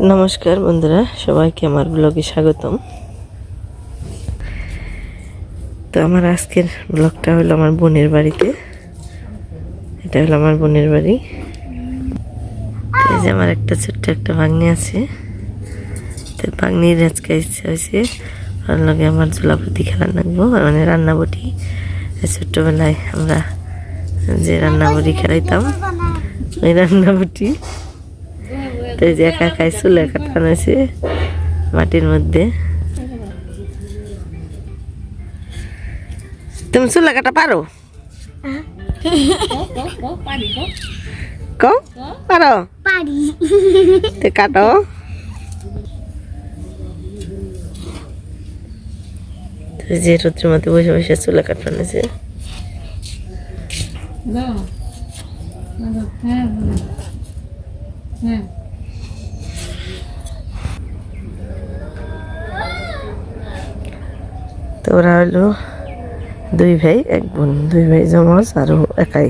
নমস্কার বন্ধুরা, সবাইকে আমার ব্লগে স্বাগতম। তো আমার আজকের ব্লগটা হলো আমার বোনের বাড়িতে। এটা হলো আমার বোনের বাড়ি। এই যে আমার একটা ছোট্ট একটা ভাগ্নি আছে। তো ভাগ্নির আজকে ইচ্ছা হয়েছে, ওর লগে আমার ঝোলাপতি খেলা লাগবো মানে রান্নাবটি। ছোট্টবেলায় আমরা যে রান্নাবটি খেলাইতাম, ওই রান্নাবটি তো যে একা একাই চুলে কাটানো মাটির মধ্যে। তুমি চুলে কাটা পারো? কও, পারো? তে কাটো। যে রোদ্রের মধ্যে বসে বসে চুলে কাটানো আছে তো ওরা হলো দুই ভাই এক বোন। দুই ভাই জমজ আর একাই।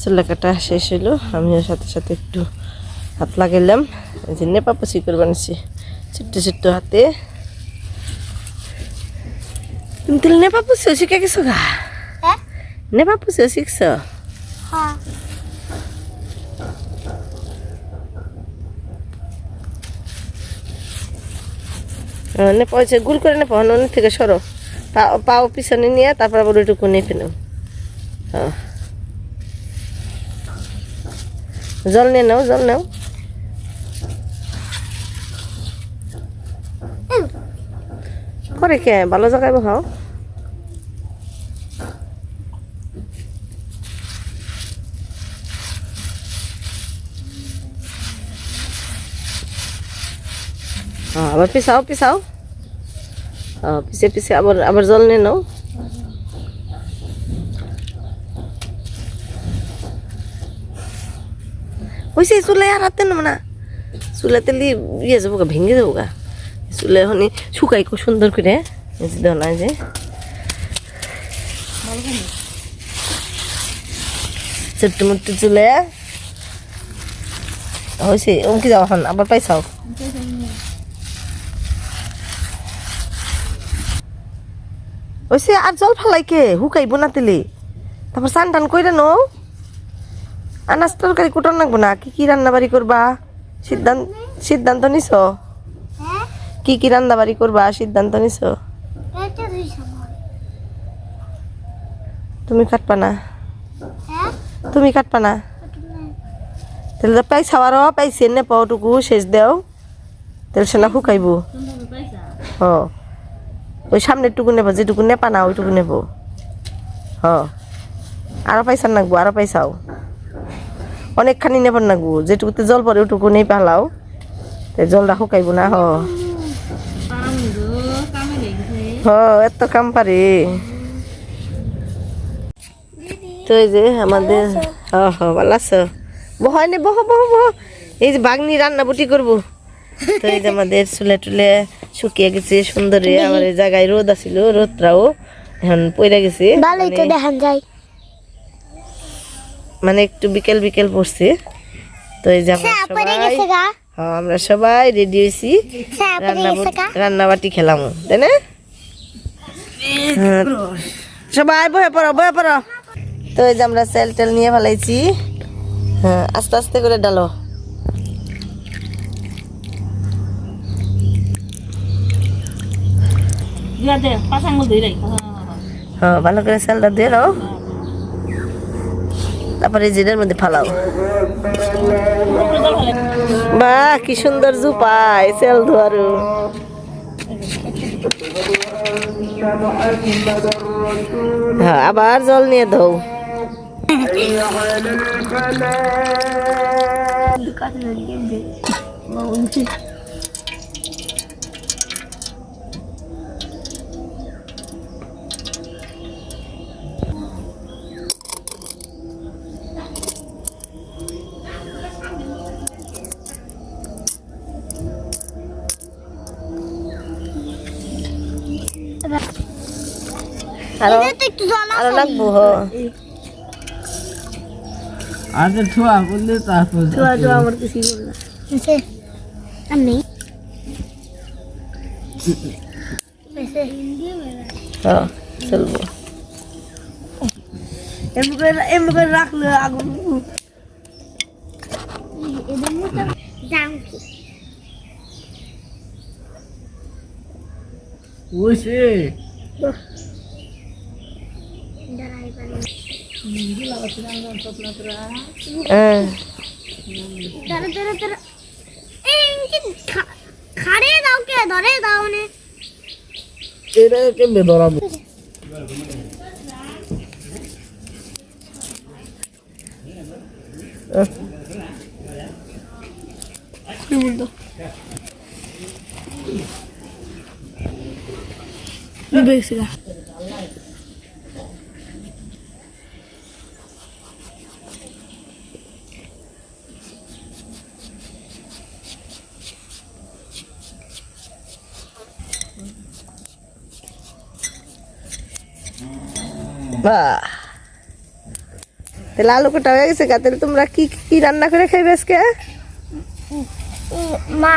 চুলা কাটা শেষ হলো আমিও সাথে সাথে একটু হাত লাগাইলাম। যে নেপা পুষি করে বানিয়েছি ছোট্ট ছোট্ট হাতে। তুমি তাহলে নেপা পুষিও শিখে গেছো গা হ্যাঁ নেপা পুষিও শিখছো হ্যাঁ নেপা হচ্ছে গুল করে নেপা অনেক থেকে সরো পা পাও পিছনে নিয়ে তারপর আবার ওইটুকু নেপে নাও হ্যাঁ জল নিয়ে নাও জল নাও পরে কে ভালো জায়গায় বহাও হ্যাঁ আবার পিছাও পিছাও। হ্যাঁ পিছে পিছে, আবার আবার জল নিয়ে নাও। হয়েছে চুলে আর হাতে না। চুলে তেলি ইয়ে যাব গা ভেঙে যাব গা চুলে হনি শুকাই খুব সুন্দর করে এই যে দেও না যে। ছোট্ট মোট্ট চুলে। হয়েছে অমকি যাও এখন, আবার পাইছাও। হয়েছে আর জল ফালাই কে হুকাইব না তেলে। তারপর চান টান কইরা নো আনাজ তরকারি কুটন লাগবো না কি কি রান্না বাড়ি করবা? সিদ্ধান্ত সিদ্ধান্ত নিছ? হ্যাঁ? কি কি রান্না বাড়ি করবা? সিদ্ধান্ত নিছ? তুমি কাটবা না। হ্যাঁ? তুমি কাটবা না। তাহলে তো পাইছা আরও পাইছে নে পাওটুকু শেষ দেও। তাহলে সেনা শুকাইব। হ। ওই সামনের টুকু নেব, যেটুকু নেপা না ওইটুকু নেব। হ। আরও পয়সা নাকবো আরও পয়সাও অনেকখানি নেবার নাকবো যেটুকুতে জল পরে ওটুকু নেই পালাও। তাই জলটা শুকাইব না, হ। হ, এত কাম পারে। তো এই যে আমাদের, হ হ, ভালো আছো? বহাই নে বহ বহ বহ। এই যে বাগনি রান্না বুটি করব। তো এই যে আমাদের চুলে টুলে শুকিয়ে গেছে সুন্দরে আমার এই জায়গায় রোদ আছিল রোদটাও এখন পড়ে গেছে। ভালোই তো মানে- দেখান যায়। মানে একটু বিকেল বিকেল পড়ছে। তো এই যে আমরা সবাই হ্যাঁ আমরা সবাই রেডি হয়েছি। রান্না গেছে বাটি খেলাম তাই না? হ্যাঁ। সবাই বয়ে পড়ো বহে পড়ো। তো এই যে আমরা সেল টেল নিয়ে ফেলাইছি। হ্যাঁ আস্তে আস্তে করে ডালো। হ্যাঁ। ভালো করে সেলটা দিয়ে দাও তারপরে জিরের মধ্যে ফালাও। বাহ কি সুন্দর জুপাই সেল ধোয়ারু হ্যাঁ আবার জল নিয়ে ধো আরও আরও লাগবো হ। আগে ছোয়া বললে তারপর আমার কিছু আমি হ্যাঁ চলবো। এমনি রাখলে আগুন। এদের মতো দাম কি ওইসে দাঁড়াই পারে হ্যাঁ দাঁড়া দাঁড়া দাঁড়া এই কি খা- খাড়ে দাও কে ধরে দাও নে এটা কেমনে ধরাবো বাহ তাহলে আলু কাটা হয়ে গেছে তাহলে তোমরা কি কি রান্না করে খাইবে আজকে? মা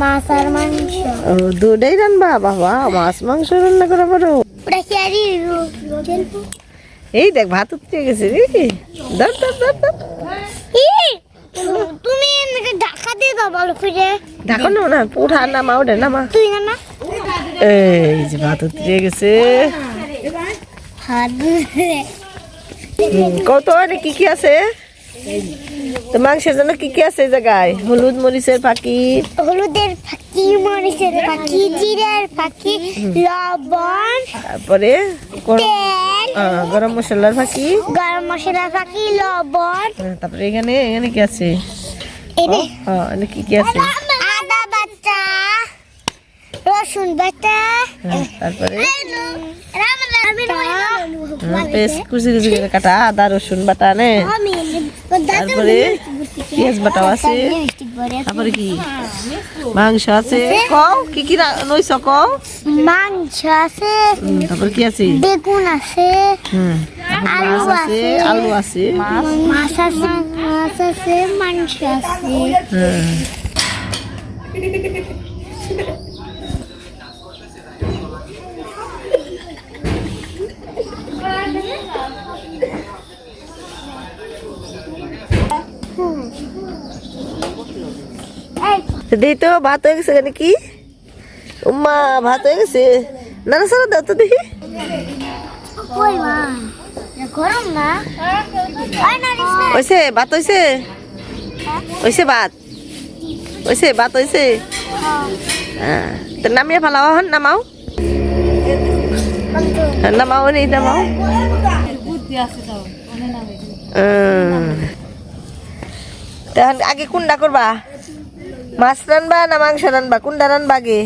মাছ আর মাংস। ও দুটাই রান্না বাবা মাছ মাংস রান্না করা পারো এই দেখ ভাত উঠতে গেছে রে তুমি আমাকে ঢাকা দিয়ে দাও ভালো করে ঢাকো না না উঠা নামা ওঠে তুই না না এই যে ভাত উঠতে গেছে। কত কি কি আছে? তো মাংসের জন্য কি কি আছে জায়গায়? হলুদ মরিচের পাখি। হলুদের ফাঁকি মরিচের ফাঁকি জিরার ফাঁকি লবণ তারপরে গরম মশলার পাখি। গরম মশলা ফাঁকি লবণ। হ্যাঁ, তারপরে এখানে এখানে কি আছে? এখানে কি কি আছে? আদা বাটা রসুন বাটা। হ্যাঁ, তারপরে? পেস্ট কুচি কুচি করে কাটা আদা রসুন বাটা নে। তারপরে পেঁয়াজ বাটাও আছে। তারপরে কি? মাংস আছে। কও কি কি নইছ কও? মাংস আছে। তারপরে কি আছে? বেগুন আছে। আলু আছে আছে। আলু আছে। মাছ আছে মাছ আছে মাংস আছে। দেখি তো ভাত হয়ে গেছে এখানে কি উম্মা ভাত হয়ে গেছে। নানা সারা দাও তো দেখি। না? না না। হয়েছে ভাত হয়েছে হয়েছে ভাত? হয়েছে ভাত হয়েছে হ্যাঁ নামিয়ে ফেলাও হন নামাও। হ্যাঁ, নামাও নেই নামাও। তখন আগে কোনটা করবা? মাছ রানবা না মাংস রানবা? কোনটা রানবা আগে?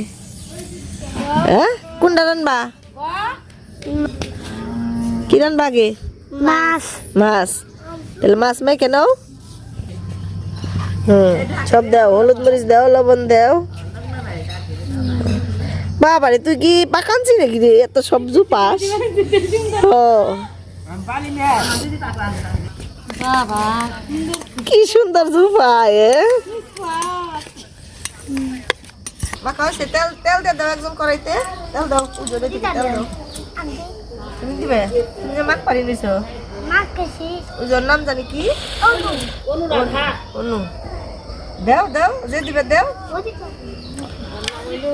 হ্যাঁ? কোনটা রানবা? কি রানবা আগে? মাছ। মাছ। তাহলে মাছ মাই কেন হুম সব দাও। হলুদ মরিচ দাও লবণ দাও। বাবারে তুই কি পাকানছি নাকি রে? এত সবজু পাস ও কি সুন্দর জুপায় মাখা হয়েছে তেল তেল দিয়ে দাও একজন করাইতে। তেল দাও পুজো দিতে তেল দাও। তুমি দিবে? তুমি যে মাখ পারি নিছো ওর নাম জানি কি? অনু। দাও দাও যে দিবে দাও।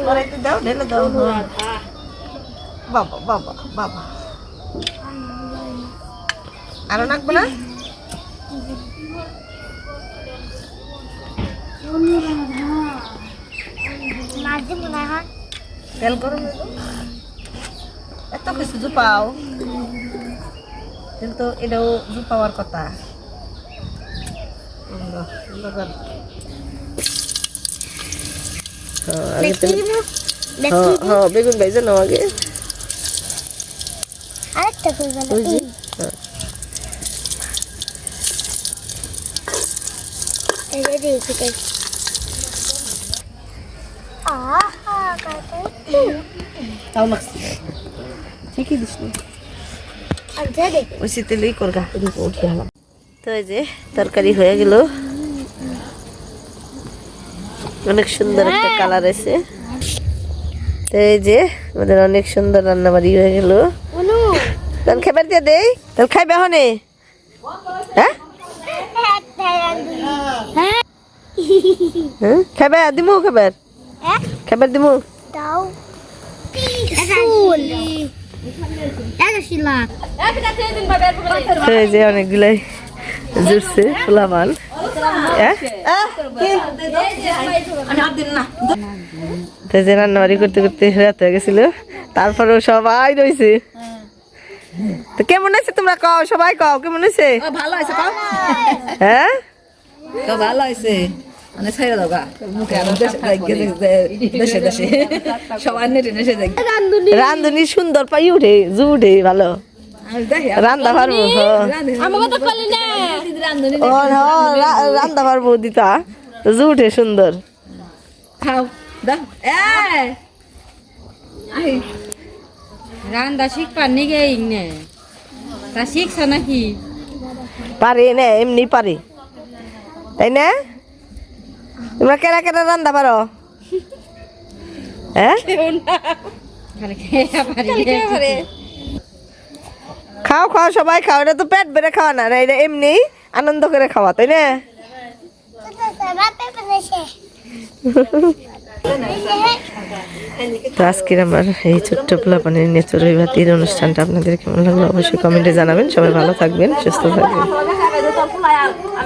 করাইতে দাও ঢেলে দাও। হ্যাঁ। বাবা বাবা বাবা। আরও নাকবো না মাছ দিব না হয় তেল গরম। এত কিছু জুপাও। কিন্তু এটাও জুপাওয়ার কথা। বেগুন ভাইজে নাও আগে। আরেকটা হ্যাঁ। এই। যে দেখি কাকা তাও লাগছে ঠিকই দিস আর যা দেখি ওই শীতেলই করগা উঠে গেলাম তো এই যে তরকারি হয়ে গেল অনেক সুন্দর একটা কালার আছে তো এই যে আমাদের অনেক সুন্দর রান্নাবাড়ি হয়ে গেল তাহলে খাবার দিয়ে দেই তাহলে খাইবে হনে হ্যাঁ হ্যাঁ খাইবে দিমু খাবার খাবার দিমু দাও এই যে অনেকগুলাই জুড়ছে হ্যাঁ এই যে রান্নাবাড়ি করতে করতে রাত হয়ে গেছিল তারপরেও সবাই রয়েছে তো কেমন আছে তোমরা কও সবাই কও কেমন আছে ভালো আছে কও হ্যাঁ তো ভালো আছে মানে ছেড়ে দাও গা। মুখে আর দেশে দেশে দেশে সবাই নেটে নেশে যাই রান্ধুনি। সুন্দর পাই উঠে জু উঠে ভালো। রান্দা পারব হ্যাঁ। হ্যাঁ, রান্দা পারব দিতা। জু উঠে সুন্দর। খাও দা। ইংনে। তা শিখছ নাকি? পারে না এমনি পারে। তাই না? তোমরা কেনা কেনা রান্দা পারো? হ্যাঁ? খাও খাও সবাই খাও। এটা তো পেট বেড়ে খাওয়া না এটা এমনি আনন্দ করে খাওয়া তাই না? তো আজকের আমার এই ছোট্ট পোলাপানের নেচর বাতির অনুষ্ঠানটা আপনাদের কেমন লাগল? অবশ্যই কমেন্টে জানাবেন। সবাই ভালো থাকবেন সুস্থ থাকবেন।